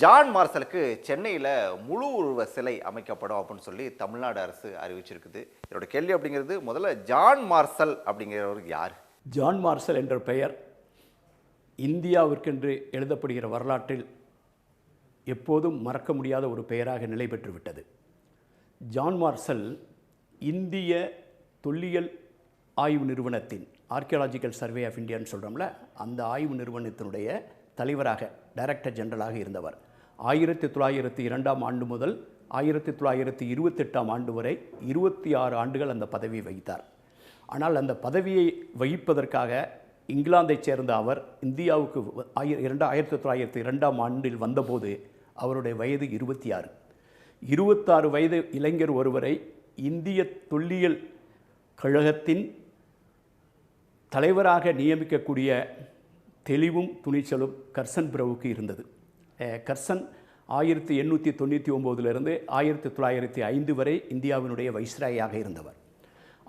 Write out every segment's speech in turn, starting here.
John மார்சலுக்கு சென்னையில் முழு உருவ சிலை அமைக்கப்படும் அப்படின்னு சொல்லி தமிழ்நாடு அரசு அறிவிச்சிருக்குது. என்னோட கேள்வி அப்படிங்கிறது முதல்ல ஜான் மார்சல் அப்படிங்கிறவர் யார்? ஜான் மார்சல் என்ற பெயர் இந்தியாவிற்கென்று எழுதப்படுகிற வரலாற்றில் எப்போதும் மறக்க முடியாத ஒரு பெயராக நிலை பெற்றுவிட்டது ஜான் மார்சல் இந்திய தொல்லியல் ஆய்வு நிறுவனத்தின் ஆர்கியாலஜிக்கல் சர்வே ஆஃப் இந்தியான்னு சொல்கிறோம்ல அந்த ஆய்வு நிறுவனத்தினுடைய தலைவராக டைரக்டர் ஜெனரலாக இருந்தவர். ஆயிரத்தி தொள்ளாயிரத்தி இரண்டாம் ஆண்டு முதல் ஆயிரத்தி தொள்ளாயிரத்தி இருபத்தெட்டாம் ஆண்டு வரை இருபத்தி ஆறு ஆண்டுகள் அந்த பதவி வகித்தார். ஆனால் அந்த பதவியை வகிப்பதற்காக இங்கிலாந்தைச் சேர்ந்த அவர் இந்தியாவுக்கு ஆயிர இரண்டு ஆயிரத்தி தொள்ளாயிரத்தி இரண்டாம் ஆண்டில் வந்தபோது அவருடைய வயது இருபத்தி ஆறு. இருபத்தாறு வயது இளைஞர் ஒருவரை இந்திய தொல்லியல் கழகத்தின் தலைவராக நியமிக்கக்கூடிய தெளிவும் துணிச்சலும் கர்சன் பிரவுக்கு இருந்தது. கர்சன் ஆயிரத்தி எண்ணூற்றி தொண்ணூற்றி ஒம்போதுலேருந்து ஆயிரத்தி தொள்ளாயிரத்தி ஐந்து வரை இந்தியாவினுடைய வைஸ்ராயாக இருந்தவர்.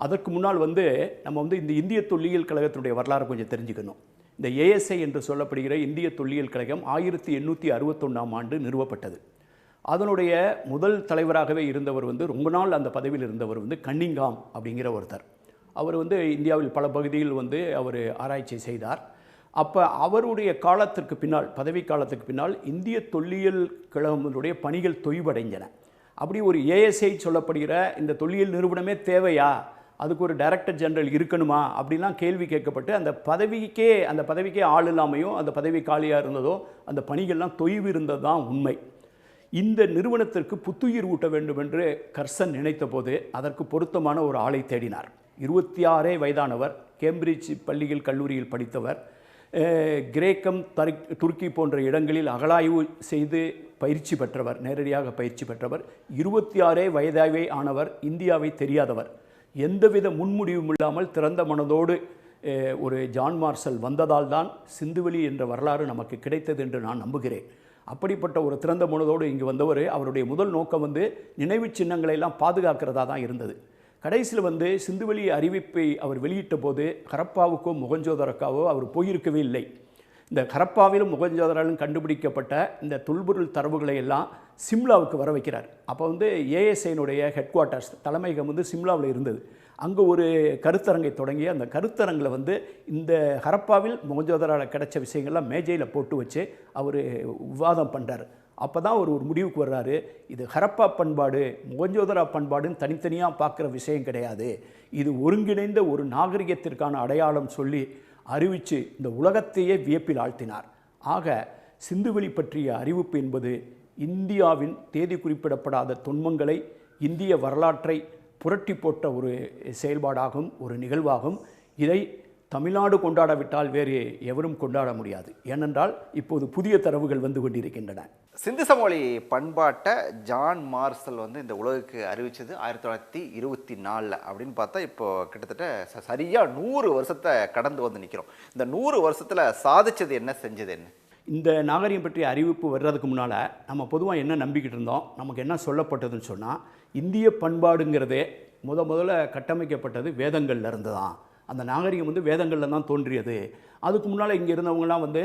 அதற்கு முன்னால் வந்து நம்ம வந்து இந்த இந்திய தொல்லியல் கழகத்தினுடைய வரலாறு கொஞ்சம் தெரிஞ்சுக்கணும். இந்த ஏஎஸ்ஐ என்று சொல்லப்படுகிற இந்திய தொல்லியல் கழகம் ஆயிரத்தி எண்ணூற்றி அறுபத்தொன்னாம் ஆண்டு நிறுவப்பட்டது. அதனுடைய முதல் தலைவராகவே இருந்தவர் வந்து ரொம்ப நாள் அந்த பதவியில் இருந்தவர் வந்து கன்னிங்காம் அப்படிங்கிற ஒருத்தர். அவர் வந்து இந்தியாவில் பல பகுதியில் வந்து அவர் ஆராய்ச்சி செய்தார். அப்போ அவருடைய காலத்திற்கு பின்னால் பதவி காலத்துக்கு பின்னால் இந்திய தொல்லியல் கழகத்தினுடைய பணிகள் தொய்வடைஞ்சன அப்படி ஒரு ஏஎஸ்ஐ சொல்லப்படுகிற இந்த தொல்லியல் நிறுவனமே தேவையா? அதுக்கு ஒரு டைரக்டர் ஜெனரல் இருக்கணுமா? அப்படிலாம் கேள்வி கேட்கப்பட்டு அந்த பதவிக்கே அந்த பதவிக்கே ஆள் இல்லாமையும் அந்த பதவி காலியாக இருந்ததோ அந்த பணிகள்லாம் தொய்வு இருந்தது தான் உண்மை. இந்த நிறுவனத்திற்கு புத்துயிர் ஊட்ட வேண்டும் என்று கர்சன் நினைத்தபோது அதற்கு பொருத்தமான ஒரு ஆளை தேடினார். இருபத்தி ஆறே வயதானவர் கேம்பிரிட்ஜ் பள்ளியில் கல்லூரியில் படித்தவர். கிரேக்கம் தரி துருக்கி போன்ற இடங்களில் அகலாய்வு செய்து பயிற்சி பெற்றவர் நேரடியாக பயிற்சி பெற்றவர். இருபத்தி ஆறே வயதாகவே ஆனவர் இந்தியாவை தெரியாதவர். எந்தவித முன்முடிவும் இல்லாமல் திறந்த மனதோடு ஒரு ஜான் மார்சல் வந்ததால் தான் சிந்துவெளி என்ற வரலாறு நமக்கு கிடைத்தது என்று நான் நம்புகிறேன். அப்படிப்பட்ட ஒரு திறந்த மனதோடு இங்கு வந்தவர் அவருடைய முதல் நோக்கம் வந்து நினைவு சின்னங்களை எல்லாம் பாதுகாக்கிறதா தான் இருந்தது. கடைசியில் வந்து சிந்துவெளி அறிவிப்பை அவர் வெளியிட்ட போது ஹரப்பாவுக்கோ முகஞ்சோதரக்காவோ அவர் போயிருக்கவே இல்லை. இந்த ஹரப்பாவிலும் முகஞ்சோதராலும் கண்டுபிடிக்கப்பட்ட இந்த தொல்பொருள் தரவுகளை எல்லாம் சிம்லாவுக்கு வர வைக்கிறார். அப்போ வந்து ஏஎஸ்ஐனுடைய ஹெட் குவார்ட்டர்ஸ் தலைமையகம் வந்து சிம்லாவில் இருந்தது. அங்கே ஒரு கருத்தரங்கை தொடங்கி அந்த கருத்தரங்கில் வந்து இந்த ஹரப்பாவில் முகஞ்சோதரால் கிடைச்ச விஷயங்கள்லாம் மேஜையில் போட்டு வச்சு அவர் விவாதம் பண்ணுறாரு அப்போ தான் அவர் ஒரு முடிவுக்கு வர்றாரு. இது ஹரப்பா பண்பாடு முகஞ்சோதரா பண்பாடுன்னு தனித்தனியாக பார்க்குற விஷயம் கிடையாது. இது ஒருங்கிணைந்த ஒரு நாகரிகத்திற்கான அடையாளம் சொல்லி அறிவித்து இந்த உலகத்தையே வியப்பில் ஆழ்த்தினார். ஆக சிந்துவெளி பற்றிய அறிவிப்பு என்பது இந்தியாவின் தேதி குறிப்பிடப்படாத தொன்மங்களை இந்திய வரலாற்றை புரட்டி போட்ட ஒரு செயல்பாடாகும் ஒரு நிகழ்வாகும். இதை தமிழ்நாடு கொண்டாடாவிட்டால் வேறு எவரும் கொண்டாட முடியாது. ஏனென்றால் இப்போது புதிய தரவுகள் வந்து கொண்டிருக்கின்றன. சிந்து சமவெளி பண்பாட்டை ஜான் மார்சல் வந்து இந்த உலகுக்கு அறிவிச்சது ஆயிரத்தி தொள்ளாயிரத்தி இருபத்தி நாலில் அப்படின்னு பார்த்தா இப்போ கிட்டத்தட்ட ச- சரியா நூறு வருஷத்தை கடந்து வந்து நிற்கிறோம் இந்த நூறு வருஷத்தில் சாதிச்சது என்ன செஞ்சது என்ன? இந்த நாகரிகம் பற்றிய அறிவிப்பு வர்றதுக்கு முன்னால் நம்ம பொதுவாக என்ன நம்பிக்கிட்டு இருந்தோம் நமக்கு என்ன சொல்லப்பட்டதுன்னு சொன்னால் இந்திய பண்பாடுங்கிறதே முத முதல்ல கட்டமைக்கப்பட்டது வேதங்கள்ல இருந்து தான் அந்த நாகரிகம் வந்து வேதங்களில் தான் தோன்றியது. அதுக்கு முன்னால் இங்கே இருந்தவங்களாம் வந்து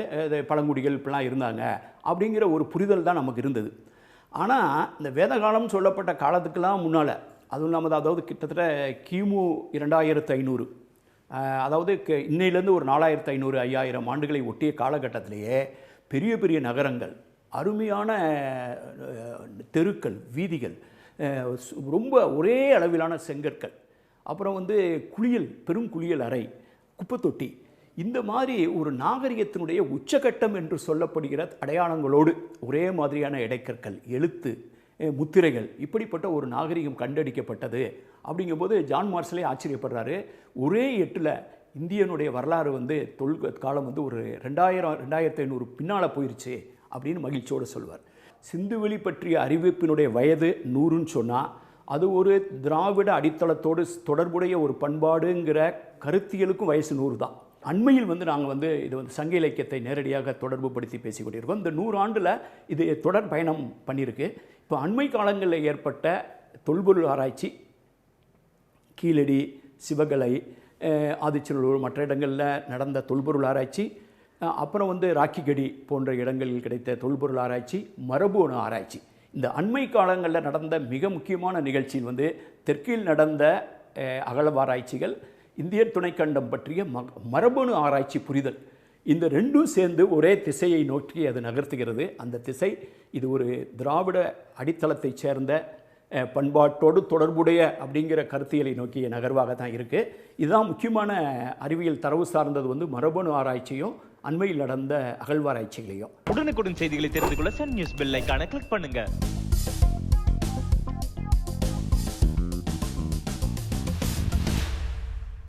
பழங்குடிகள் இப்படிலாம் இருந்தாங்க அப்படிங்கிற ஒரு புரிதல் தான் நமக்கு இருந்தது. ஆனால் இந்த வேத காலம் சொல்லப்பட்ட காலத்துக்கெல்லாம் முன்னால் அதுவும் இல்லாமல் அதாவது கிட்டத்தட்ட கிமு இரண்டாயிரத்து ஐநூறு அதாவது இன்னையிலேருந்து ஒரு நாலாயிரத்து ஐநூறு ஐயாயிரம் ஆண்டுகளை ஒட்டிய காலகட்டத்திலேயே பெரிய பெரிய நகரங்கள் அருமையான தெருக்கள் வீதிகள் சு- ரொம்ப ஒரே அளவிலான செங்கற்கள் அப்புறம் வந்து குளியல் பெரும் குளியல் அறை குப்பை தொட்டி இந்த மாதிரி ஒரு நாகரிகத்தினுடைய உச்சகட்டம் என்று சொல்லப்படுகிற அடையாளங்களோடு ஒரே மாதிரியான இடைக்கற்கள் எழுத்து முத்திரைகள் இப்படிப்பட்ட ஒரு நாகரிகம் கண்டடிக்கப்பட்டது. அப்படிங்கும்போது ஜான் மார்சலே ஆச்சரியப்படுறாரு. ஒரே எட்டில் இந்தியனுடைய வரலாறு வந்து தொல் காலம் வந்து ஒரு ரெண்டாயிரம் ரெண்டாயிரத்தி ஐநூறு பின்னால் போயிருச்சு அப்படின்னு மகிழ்ச்சியோடு சொல்வார். சிந்துவெளி பற்றிய அறிவிப்பினுடைய வயது நூறுன்னு சொன்னால் அது ஒரு திராவிட அடித்தளத்தோடு தொடர்புடைய ஒரு பண்பாடுங்கிற கருத்தியலுக்கும் வயசு நூறு தான். அண்மையில் வந்து நாங்கள் வந்து இது வந்து சங்க இலக்கியத்தை நேரடியாக தொடர்பு படுத்தி பேசிக்கொண்டிருக்கோம் இந்த நூறு ஆண்டில் இது தொடர் பயணம் பண்ணியிருக்கு இப்போ அண்மை காலங்களில் ஏற்பட்ட தொல்பொருள் ஆராய்ச்சி கீழடி சிவகலை ஆதிச்சநல்லூர் மற்ற இடங்களில் நடந்த தொல்பொருள் ஆராய்ச்சி அப்புறம் வந்து ராக்கிகடி போன்ற இடங்களில் கிடைத்த தொல்பொருள் ஆராய்ச்சி மரபு அணு ஆராய்ச்சி. இந்த அண்மை காலங்களில் நடந்த மிக முக்கியமான நிகழ்ச்சியில் வந்து தெற்கில் நடந்த அகழ்வாராய்ச்சிகள் இந்திய துணைக்கண்டம் பற்றிய ம மரபணு ஆராய்ச்சி புரிதல். இந்த ரெண்டும் சேர்ந்து ஒரே திசையை நோக்கி அது நகர்த்துகிறது. அந்த திசை இது ஒரு திராவிட அடித்தளத்தைச் சேர்ந்த பண்பாட்டோடு தொடர்புடைய அப்படிங்கிற கருத்தியலை நோக்கிய நகர்வாக தான் இருக்குது இதுதான் முக்கியமான அறிவியல் தரவு சார்ந்தது வந்து மரபணு ஆராய்ச்சியும் அண்மையில் நடந்த அகழ்வாராய்ச்சிகளையும். உடனுக்குடன் செய்திகளை தெரிந்து கொள்ள சன் நியூஸ் பெல் ஐகானை கிளிக் பண்ணுங்க.